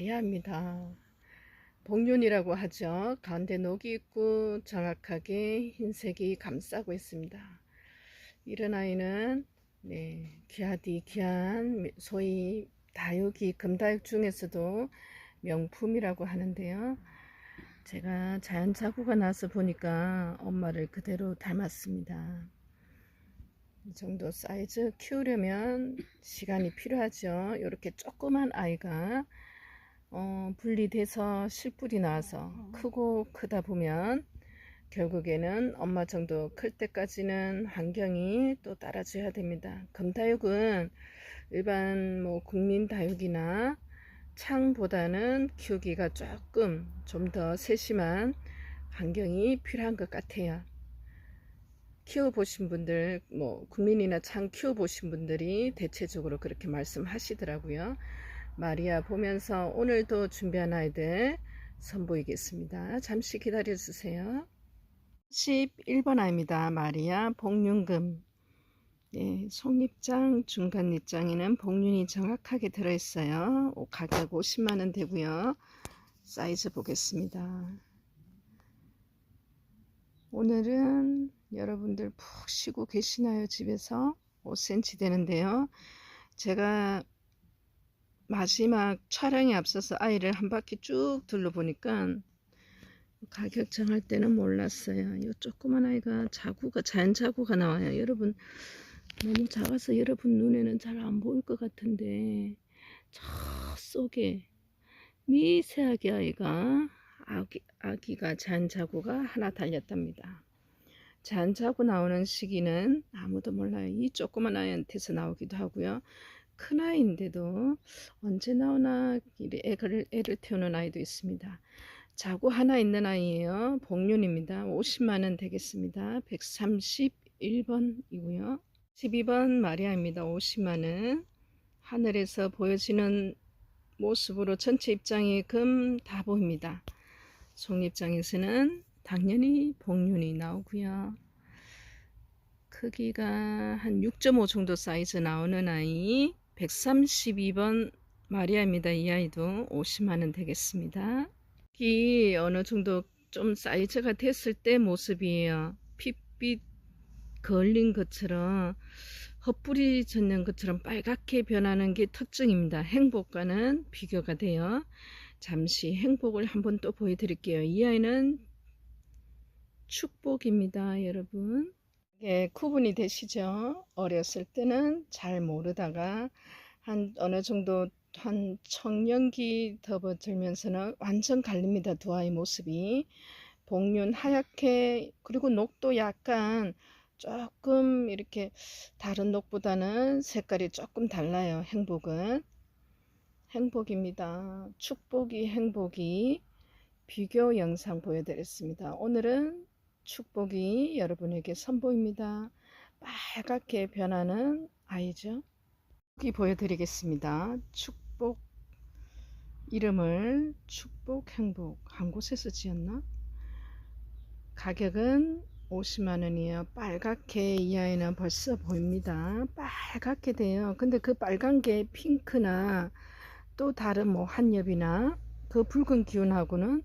마리아입니다. 복륜이라고 하죠. 가운데 녹이 있고 정확하게 흰색이 감싸고 있습니다. 이런 아이는 네, 귀하디 귀한 소위 다육이 금다육 중에서도 명품이라고 하는데요. 제가 자연 자구가 나서 보니까 엄마를 그대로 닮았습니다. 이 정도 사이즈 키우려면 시간이 필요하죠. 이렇게 조그만 아이가 어, 분리돼서 실뿔이 나와서 크고 크다 보면 결국에는 엄마 정도 클 때까지는 환경이 또 따라줘야 됩니다. 금다육은 일반 뭐 국민 다육이나 창보다는 키우기가 조금 좀 더 세심한 환경이 필요한 것 같아요. 키워보신 분들, 뭐, 국민이나 창 키워보신 분들이 대체적으로 그렇게 말씀하시더라고요. 마리아 보면서 오늘도 준비한 아이들 선보이겠습니다. 잠시 기다려 주세요. 11번 아입니다. 마리아 복륜금. 네, 속립장, 중간 립장에는 복륜이 정확하게 들어있어요. 가격 50만원 되고요. 사이즈 보겠습니다. 오늘은 여러분들 푹 쉬고 계시나요? 집에서 5cm 되는데요. 제가 마지막 촬영에 앞서서 아이를 한 바퀴 쭉 둘러보니까 가격 정할 때는 몰랐어요. 이 조그만 아이가 자구가 자연 자구가 나와요. 여러분 너무 작아서 여러분 눈에는 잘 안 보일 것 같은데 저 속에 미세하게 아이가 아기, 아기가 자연 자구가 하나 달렸답니다. 자연 자구 나오는 시기는 아무도 몰라요. 이 조그만 아이한테서 나오기도 하고요. 큰 아이인데도 언제 나오나 애를, 애를 태우는 아이도 있습니다. 자고 하나 있는 아이예요. 복륜입니다. 50만원 되겠습니다. 131번이고요. 12번 마리아입니다. 50만원. 하늘에서 보여지는 모습으로 전체 입장이 금 다 보입니다. 속립장에서는 당연히 복륜이 나오고요. 크기가 한 6.5 정도 사이즈 나오는 아이 132번 마리아입니다. 이 아이도 50만원 되겠습니다. 이 어느 정도 좀 사이즈가 됐을 때 모습이에요. 핏빛 걸린 것처럼 헛불이 젖는 것처럼 빨갛게 변하는 게 특징입니다. 행복과는 비교가 돼요. 잠시 행복을 한번 또 보여드릴게요. 이 아이는 축복입니다. 여러분. 예, 구분이 되시죠? 어렸을 때는 잘 모르다가 한 어느 정도 한 청년기 접어들면서는 완전 갈립니다. 두 아이 모습이. 복륜 하얗게 그리고 녹도 약간 조금 이렇게 다른 녹보다는 색깔이 조금 달라요. 행복은. 행복입니다. 축복이 행복이 비교 영상 보여드렸습니다. 오늘은 축복이 여러분에게 선보입니다. 빨갛게 변하는 아이죠. 여기 보여드리겠습니다. 축복 이름을 축복 행복 한 곳에서 지었나? 가격은 50만원이에요. 빨갛게 이 아이는 벌써 보입니다. 빨갛게 돼요. 근데 그 빨간 게 핑크나 또 다른 뭐 한엽이나 그 붉은 기운하고는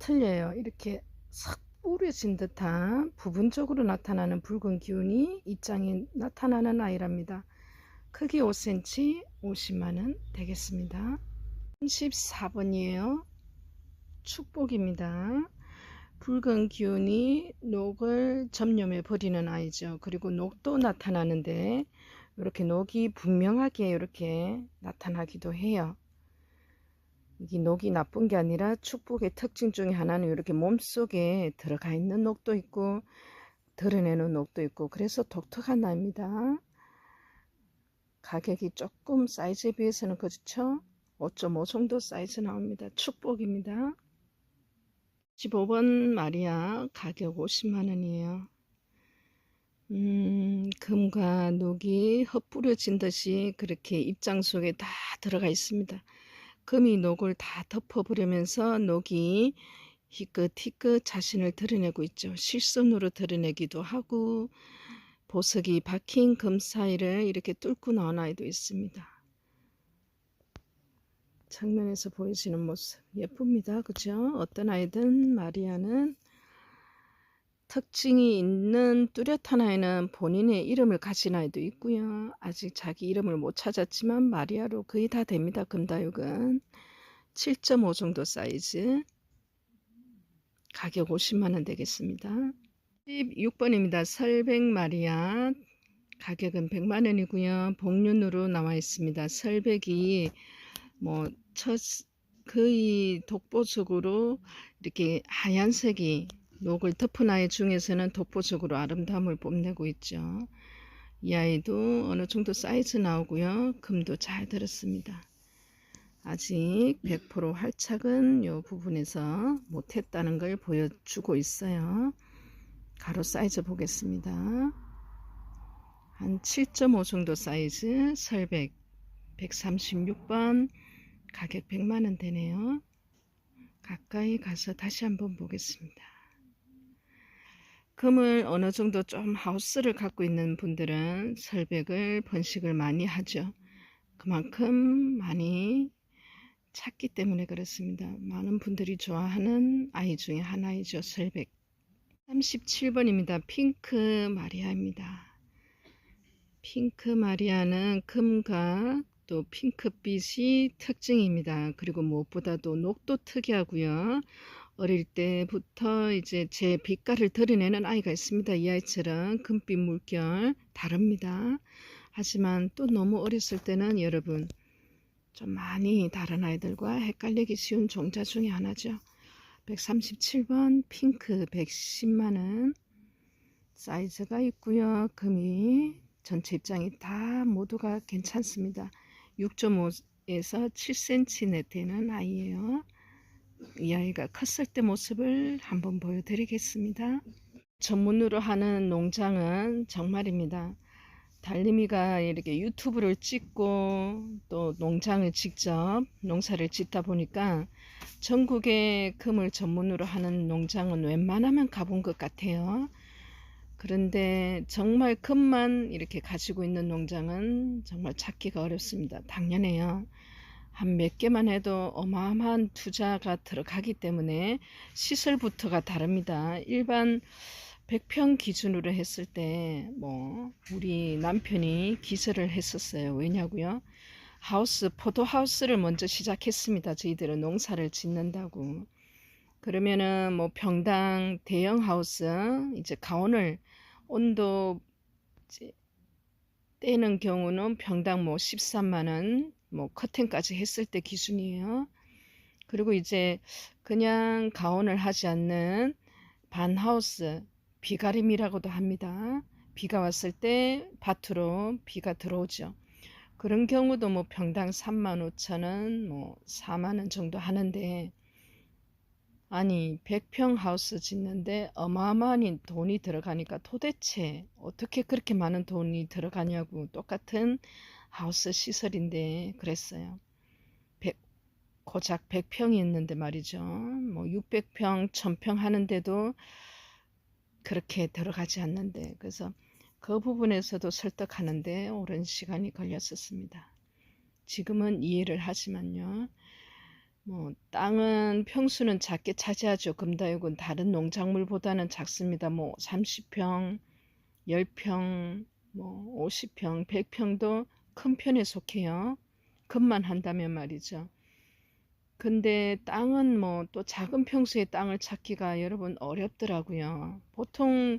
틀려요. 이렇게 싹 뿌려진 듯한 부분적으로 나타나는 붉은 기운이 입장에 나타나는 아이랍니다. 크기 5cm 50만원 되겠습니다. 34번이에요. 축복입니다. 붉은 기운이 녹을 점염해 버리는 아이죠. 그리고 녹도 나타나는데 이렇게 녹이 분명하게 이렇게 나타나기도 해요. 이게 녹이 나쁜 게 아니라 축복의 특징 중에 하나는 이렇게 몸속에 들어가 있는 녹도 있고 드러내는 녹도 있고 그래서 독특한 나입니다. 가격이 조금 사이즈에 비해서는 그렇죠. 5.5 정도 사이즈 나옵니다. 축복입니다. 15번 마리아 가격 50만원이에요. 음, 금과 녹이 헛뿌려진 듯이 그렇게 입장 속에 다 들어가 있습니다. 금이 녹을 다 덮어버리면서 녹이 희끗희끗 자신을 드러내고 있죠. 실선으로 드러내기도 하고 보석이 박힌 금 사이를 이렇게 뚫고 나온 아이도 있습니다. 정면에서 보여지는 모습 예쁩니다. 그죠? 어떤 아이든 마리아는 특징이 있는 뚜렷한 아이는 본인의 이름을 가진 아이도 있고요. 아직 자기 이름을 못 찾았지만 마리아로 거의 다 됩니다. 금다육은 7.5 정도 사이즈 가격 50만원 되겠습니다. 16번입니다. 설백 마리아 가격은 100만원이고요. 복륜으로 나와 있습니다. 설백이 뭐 첫 거의 독보적으로 이렇게 하얀색이 덮은 아이 중에서는 독보적으로 아름다움을 뽐내고 있죠. 이 아이도 어느 정도 사이즈 나오고요. 금도 잘 들었습니다. 아직 100% 활착은 이 부분에서 못했다는 걸 보여주고 있어요. 가로 사이즈 보겠습니다. 한 7.5 정도 사이즈 설백 136번 가격 100만원 되네요. 가까이 가서 다시 한번 보겠습니다. 금을 어느 정도 좀 하우스를 갖고 있는 분들은 설백을 번식을 많이 하죠. 그만큼 많이 찾기 때문에 그렇습니다. 많은 분들이 좋아하는 아이 중에 하나이죠. 설백. 37번입니다. 핑크 마리아입니다. 핑크 마리아는 금과 또 핑크빛이 특징입니다. 그리고 무엇보다도 녹도 특이하고요. 어릴 때부터 이제 제 빛깔을 드러내는 아이가 있습니다. 이 아이처럼 금빛 물결 다릅니다. 하지만 또 너무 어렸을 때는 여러분 좀 많이 다른 아이들과 헷갈리기 쉬운 종자 중에 하나죠. 137번 핑크 110만원 사이즈가 있고요. 금이 전체 입장이 다 모두가 괜찮습니다. 6.5에서 7cm 되는 아이예요. 이 아이가 컸을 때 모습을 한번 보여드리겠습니다. 전문으로 하는 농장은 정말입니다. 달림이가 이렇게 유튜브를 찍고 또 농장을 직접 농사를 짓다 보니까 전국에 금을 전문으로 하는 농장은 웬만하면 가본 것 같아요. 그런데 정말 금만 이렇게 가지고 있는 농장은 정말 찾기가 어렵습니다. 당연해요. 한 몇 개만 해도 어마어마한 투자가 들어가기 때문에 시설부터가 다릅니다. 일반 100평 기준으로 했을 때 뭐 우리 남편이 기설을 했었어요. 왜냐고요? 하우스 포도 하우스를 먼저 시작했습니다. 저희들은 농사를 짓는다고. 그러면은 뭐 평당 대형 하우스 이제 가온을 온도 떼는 경우는 평당 뭐 13만 원, 뭐 커튼까지 했을 때 기준이에요. 그리고 이제 그냥 가온을 하지 않는 반하우스 비가림이라고도 합니다. 비가 왔을 때 밭으로 비가 들어오죠. 그런 경우도 뭐 평당 3만 5천 원, 뭐 4만 원 정도 하는데 아니 100평 하우스 짓는데 어마어마한 돈이 들어가니까 도대체 어떻게 그렇게 많은 돈이 들어가냐고 똑같은 하우스 시설인데 그랬어요. 100, 고작 100평이 있는데 말이죠. 뭐 600평, 1000평 하는데도 그렇게 들어가지 않는데 그래서 그 부분에서도 설득하는데 오랜 시간이 걸렸었습니다. 지금은 이해를 하지만요. 뭐 땅은 평수는 작게 차지하죠. 금다육은 다른 농작물보다는 작습니다. 뭐 30평, 10평, 뭐 50평, 100평도 큰 편에 속해요. 금만 한다면 말이죠. 근데 땅은 뭐 또 작은 평수의 땅을 찾기가 여러분 어렵더라고요. 보통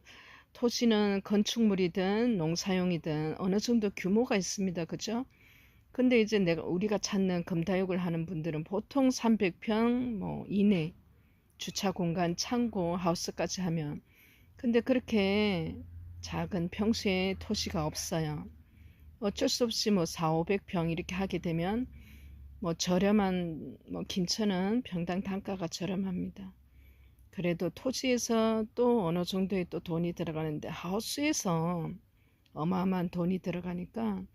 토지는 건축물이든 농사용이든 어느 정도 규모가 있습니다. 그죠? 근데 이제 내가 우리가 찾는 금다육을 하는 분들은 보통 300평 뭐 이내 주차 공간, 창고, 하우스까지 하면 근데 그렇게 작은 평수의 토지가 없어요. 어쩔 수 없이 뭐 4, 500평 이렇게 하게 되면 뭐 저렴한 뭐 김천은 평당 단가가 저렴합니다. 그래도 토지에서 또 어느 정도의 또 돈이 들어가는데 하우스에서 어마어마한 돈이 들어가니까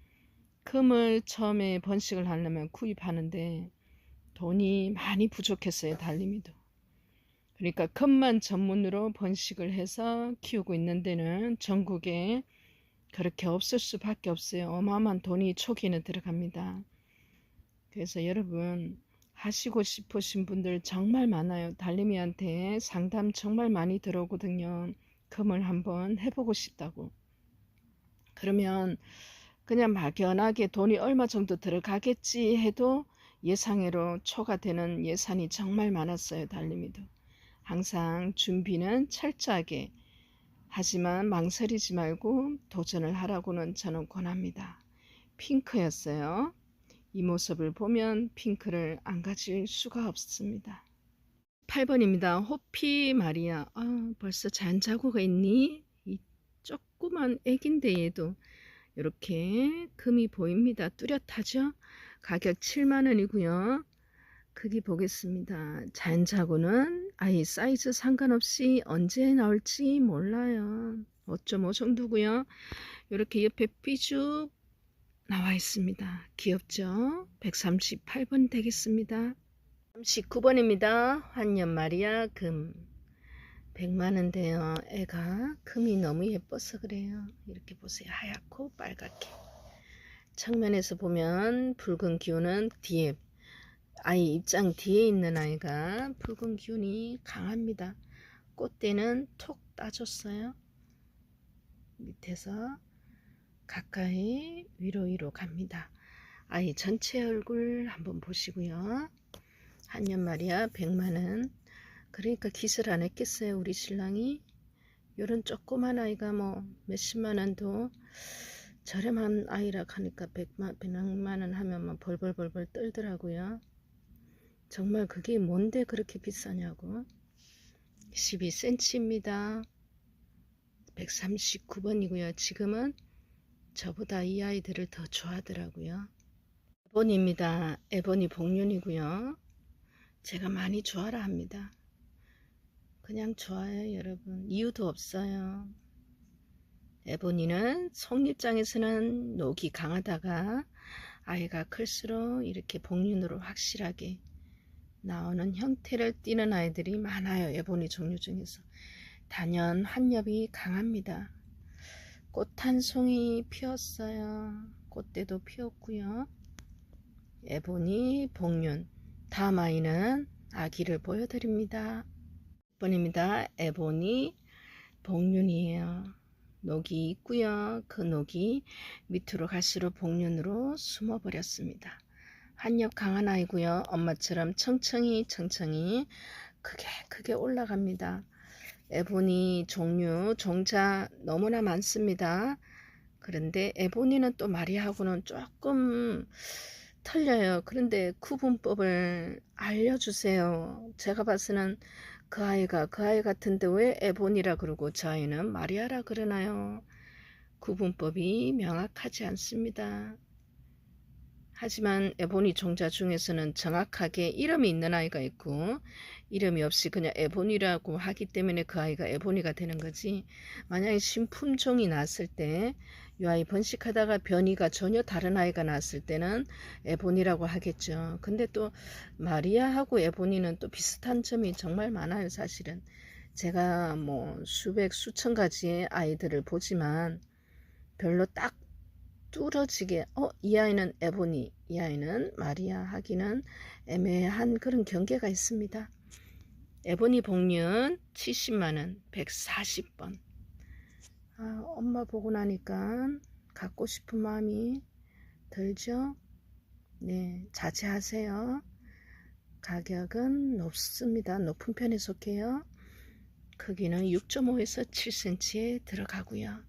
금을 처음에 번식을 하려면 구입하는데 돈이 많이 부족했어요. 달림이도. 그러니까 금만 전문으로 번식을 해서 키우고 있는 데는 전국에 그렇게 없을 수밖에 없어요. 어마어마한 돈이 초기에는 들어갑니다. 그래서 여러분 하시고 싶으신 분들 정말 많아요. 달림이한테 상담 정말 많이 들어오거든요. 금을 한번 해보고 싶다고. 그러면 그냥 막연하게 돈이 얼마 정도 들어가겠지 해도 예상외로 초과되는 예산이 정말 많았어요. 달림이도. 항상 준비는 철저하게 하지만 망설이지 말고 도전을 하라고는 저는 권합니다. 핑크였어요. 이 모습을 보면 핑크를 안 가질 수가 없습니다. 8번입니다. 호피 마리아. 아, 벌써 잔자고가 있니? 이 조그만 애긴데 얘도 이렇게 금이 보입니다. 뚜렷하죠? 가격 7만원이고요. 크기 보겠습니다. 잔자고는 아이 사이즈 상관없이 언제 나올지 몰라요. 5.5 정도고요. 이렇게 옆에 삐죽 나와 있습니다. 귀엽죠? 138번 되겠습니다. 39번입니다. 환년 마리아 금 100만원대요. 애가 금이 너무 예뻐서 그래요. 이렇게 보세요. 하얗고 빨갛게. 측면에서 보면 붉은 기운은 뒤에 아이 입장 뒤에 있는 아이가 붉은 기운이 강합니다. 꽃대는 톡 따줬어요. 밑에서 가까이 위로 위로 갑니다. 아이 전체 얼굴 한번 보시고요. 한년 말이야 100만원 그러니까 기술 안 했겠어요 우리 신랑이 요런 조그만 아이가 뭐 몇십만원도 저렴한 아이라 하니까 100만, 100만원 하면 막 벌벌벌벌 떨더라고요 정말 그게 뭔데 그렇게 비싸냐고 12cm입니다 139번이고요 지금은 저보다 이 아이들을 더 좋아하더라고요 에본입니다 에본이 복륜이고요 제가 많이 좋아라 합니다. 그냥 좋아요, 여러분. 이유도 없어요. 에보니는 속립장에서는 녹이 강하다가 아이가 클수록 이렇게 복륜으로 확실하게 나오는 형태를 띠는 아이들이 많아요. 에보니 종류 중에서. 단연 한엽이 강합니다. 꽃 한 송이 피었어요. 꽃대도 피었고요. 에보니 복륜 다음 아이는 아기를 보여드립니다. 6번입니다. 에보니 복륜이에요. 녹이 있고요. 그 녹이 밑으로 갈수록 복륜으로 숨어버렸습니다. 한엽 강한 아이고요. 엄마처럼 청청이 청청이 크게 크게 올라갑니다. 에보니 종류 종자 너무나 많습니다. 그런데 에보니는 또 마리하고는 조금 틀려요. 그런데 구분법을 알려주세요. 제가 봐서는 그 아이가 그 아이 같은데 왜 에본이라 그러고 저 아이는 마리아라 그러나요? 구분법이 명확하지 않습니다. 하지만 에보니 종자 중에서는 정확하게 이름이 있는 아이가 있고 이름이 없이 그냥 에보니라고 하기 때문에 그 아이가 에보니가 되는 거지. 만약에 신품종이 났을 때 이 아이 번식하다가 변이가 전혀 다른 아이가 났을 때는 에보니라고 하겠죠. 근데 또 마리아하고 에보니는 또 비슷한 점이 정말 많아요 사실은. 제가 뭐 수백 수천 가지의 아이들을 보지만 별로 딱 뚫어지게 어 이 아이는 에보니 이 아이는 마리아 하기는 애매한 그런 경계가 있습니다. 에보니 복륜 70만원 140번. 아, 엄마 보고 나니까 갖고 싶은 마음이 들죠? 네 자제하세요. 가격은 높습니다. 높은 편에 속해요. 크기는 6.5에서 7cm에 들어가고요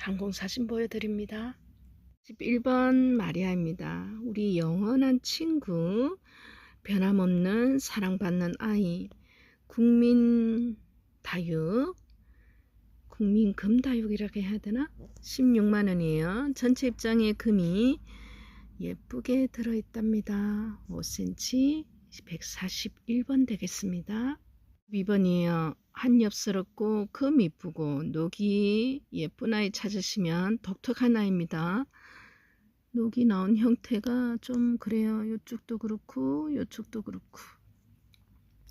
항공사진 보여드립니다. 11번 마리아입니다. 우리 영원한 친구 변함없는 사랑받는 아이 국민 다육 국민 금다육이라고 해야 되나? 16만원이에요. 전체 입장에 금이 예쁘게 들어있답니다. 5cm 141번 되겠습니다 2번이에요 한엽스럽고 금 이쁘고 녹이 예쁜 아이 찾으시면 독특한 아이입니다 녹이 나온 형태가 좀 그래요. 이쪽도 그렇고 이쪽도 그렇고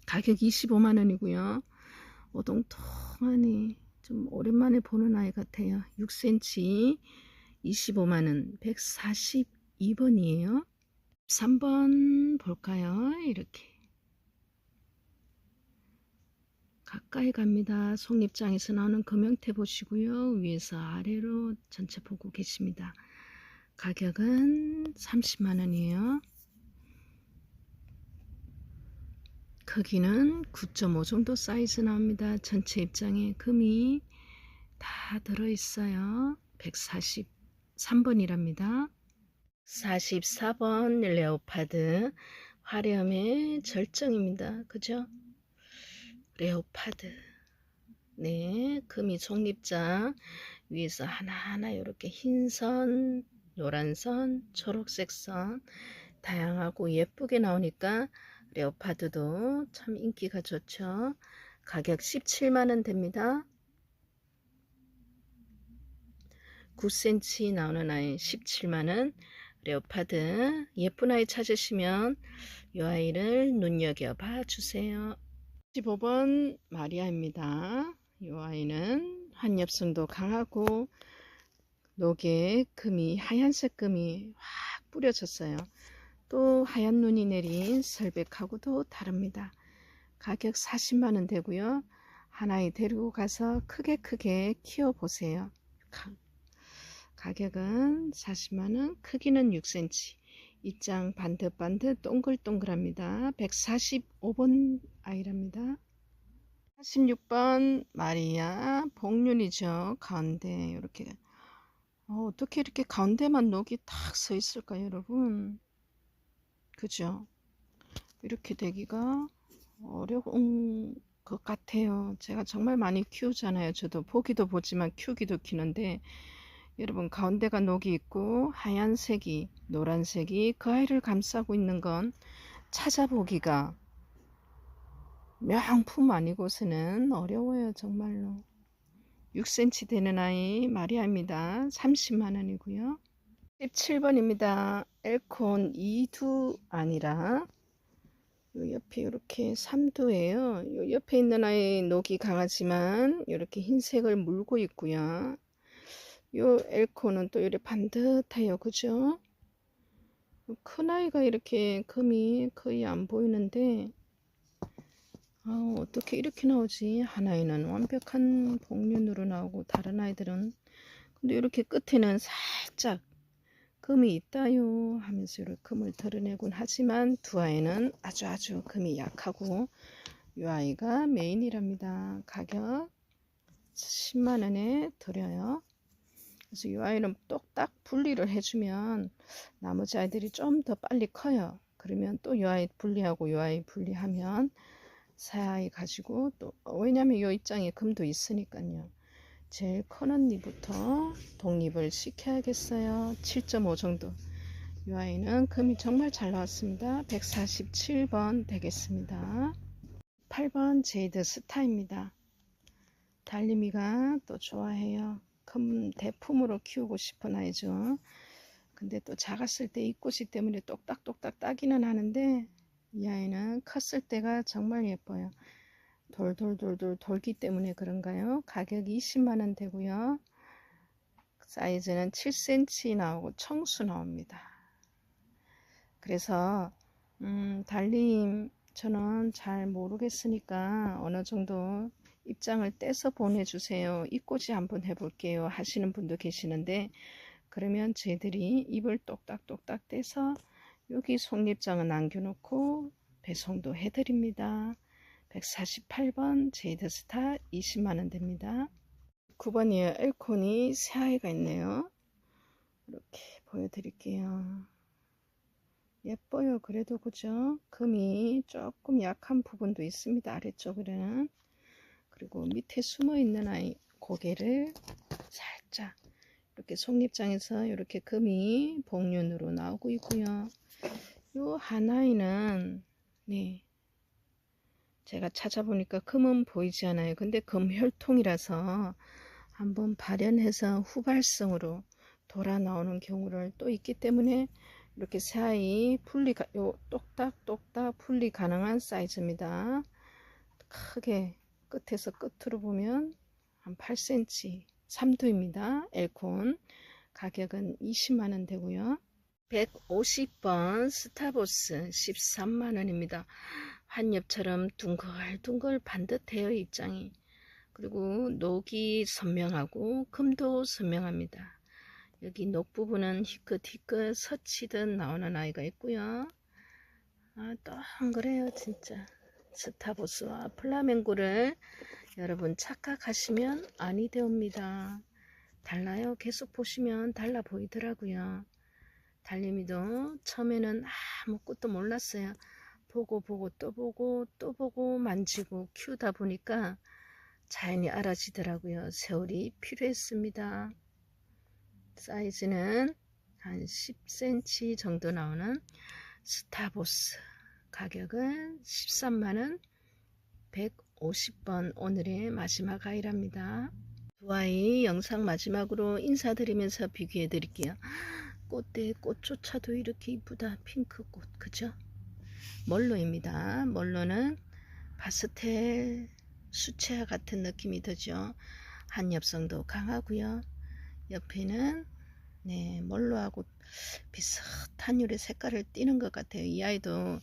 가격 25만원이고요. 오동통하니 좀 오랜만에 보는 아이 같아요. 6cm 25만원 142번이에요. 3번 볼까요? 이렇게 가까이 갑니다. 속립장에서 나오는 금형태 보시고요. 위에서 아래로 전체 보고 계십니다. 가격은 30만원이에요. 크기는 9.5 정도 사이즈 나옵니다. 전체 입장에 금이 다 들어있어요. 143번이랍니다. 44번 레오파드 화려함의 절정입니다. 그죠? 레오파드. 네 금이 종립장 위에서 하나하나 이렇게 흰선 노란선 초록색 선 다양하고 예쁘게 나오니까 레오파드도 참 인기가 좋죠. 가격 17만원 됩니다. 9cm 나오는 아이 17만원. 레오파드 예쁜 아이 찾으시면 이 아이를 눈여겨봐 주세요 15번 마리아입니다. 이 아이는 한엽성도 강하고 녹에 금이 하얀색 금이 확 뿌려졌어요. 또 하얀 눈이 내린 설백하고도 다릅니다. 가격 40만원 되고요. 하나에 데리고 가서 크게 크게 키워보세요. 가격은 40만원, 크기는 6cm. 입장 반듯반듯 동글동글합니다. 145번 아이랍니다. 46번 마리아 복륜이죠. 가운데 이렇게 어, 떻게 이렇게 가운데만 녹이 탁 서 있을까요, 여러분? 그죠? 이렇게 되기가 어려운 것 같아요. 제가 정말 많이 키우잖아요. 저도 보기도 보지만 키우기도 키는데 여러분 가운데가 녹이 있고 하얀색이 노란색이 그 아이를 감싸고 있는 건 찾아보기가 명품 아니고서는 어려워요 정말로. 6cm 되는 아이 마리아입니다. 30만원이고요. 17번입니다. 엘콘 2두 아니라. 요 옆에 이렇게 3두예요. 요 옆에 있는 아이 녹이 강하지만 이렇게 흰색을 물고 있고요 요 엘코는 또 이렇게 반듯해요. 그죠? 큰 아이가 이렇게 금이 거의 안 보이는데 아, 어떻게 이렇게 나오지? 하나에는 완벽한 복륜으로 나오고 다른 아이들은 근데 이렇게 끝에는 살짝 금이 있다요 하면서 이렇게 금을 드러내곤 하지만 두 아이는 아주 아주 금이 약하고 이 아이가 메인이랍니다. 가격 10만원에 드려요. 그래서 이 아이는 똑딱 분리를 해주면 나머지 아이들이 좀 더 빨리 커요. 그러면 또 이 아이 분리하고 이 아이 분리하면 새 아이 가지고 또 왜냐면 이 입장에 금도 있으니까요. 제일 큰 언니부터 독립을 시켜야겠어요. 7.5 정도. 이 아이는 금이 정말 잘 나왔습니다. 147번 되겠습니다. 8번 제이드 스타입니다. 달림이가 또 좋아해요. 큰 대품으로 키우고 싶은 아이죠. 근데 또 작았을 때 입꽃이 때문에 똑딱똑딱 따기는 하는데 이 아이는 컸을 때가 정말 예뻐요. 돌돌돌돌 돌기 때문에 그런가요? 가격 20만원 되고요. 사이즈는 7cm 나오고 청수 나옵니다. 그래서 음, 달림 저는 잘 모르겠으니까 어느 정도 입장을 떼서 보내주세요. 입꼬지 한번 해볼게요. 하시는 분도 계시는데 그러면 저희들이 입을 똑딱똑딱 떼서 여기 속립장은 남겨놓고 배송도 해드립니다. 148번 제이드스타 20만원 됩니다. 9번이에요. 엘콘이 새 아이가 있네요. 이렇게 보여드릴게요. 예뻐요. 그래도 그죠? 금이 조금 약한 부분도 있습니다. 아래쪽으로는. 그리고 밑에 숨어 있는 아이 고개를 살짝 이렇게 속립장에서 이렇게 금이 복륜으로 나오고 있고요. 요 하나이는 네 제가 찾아보니까 금은 보이지 않아요. 근데 금 혈통이라서 한번 발현해서 후발성으로 돌아 나오는 경우를 또 있기 때문에 이렇게 사이 분리 요 똑딱똑딱 분리 가능한 사이즈입니다. 크게 끝에서 끝으로 보면 한 8cm 3두입니다. 엘콘 가격은 20만원 되고요. 150번 스타보스 13만원입니다. 한엽처럼 둥글둥글 반듯해요 입장이. 그리고 녹이 선명하고 금도 선명합니다. 여기 녹 부분은 희끗희끗 서치듯 나오는 아이가 있고요. 아, 동그래요 진짜. 스타보스와 플라멩고를 여러분 착각하시면 아니 되옵니다. 달라요. 계속 보시면 달라 보이더라고요. 달림이도 처음에는 아무것도 몰랐어요. 보고 보고 또 보고 또 보고 만지고 키우다 보니까 자연히 알아지더라고요. 세월이 필요했습니다. 사이즈는 한 10cm 정도 나오는 스타보스 가격은 13만원 150번 오늘의 마지막 아이랍니다. 두 아이 영상 마지막으로 인사드리면서 비교해 드릴게요. 꽃대 꽃조차도 이렇게 이쁘다 핑크꽃 그죠? 멀로입니다. 멀로는 파스텔 수채화 같은 느낌이 들죠. 한엽성도 강하고요. 옆에는 네 멀로하고 비슷한 유의 색깔을 띠는 것 같아요. 이 아이도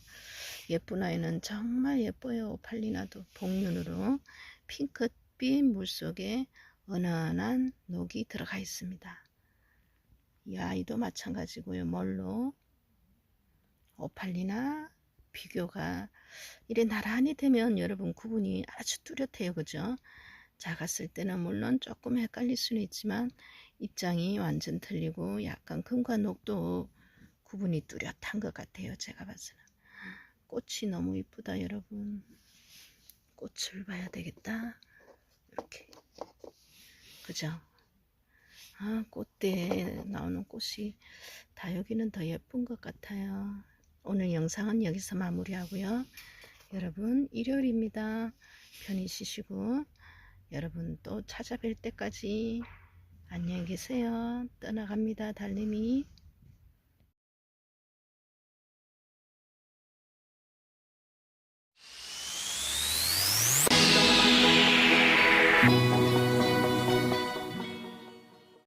예쁜 아이는 정말 예뻐요. 오팔리나도 복륜으로 핑크빛 물속에 은은한 녹이 들어가 있습니다. 이 아이도 마찬가지고요. 멀로 오팔리나 비교가 이래 나란히 되면 여러분 구분이 아주 뚜렷해요. 그죠? 작았을 때는 물론 조금 헷갈릴 수는 있지만 입장이 완전 틀리고 약간 금과 녹도 구분이 뚜렷한 것 같아요. 제가 봐서는. 꽃이 너무 이쁘다 여러분. 꽃을 봐야 되겠다. 이렇게. 그죠? 아, 꽃대에 나오는 꽃이 다 여기는 더 예쁜 것 같아요. 오늘 영상은 여기서 마무리하고요. 여러분 일요일입니다. 편히 쉬시고 여러분 또 찾아뵐 때까지 안녕히 계세요. 떠나갑니다. 달님이.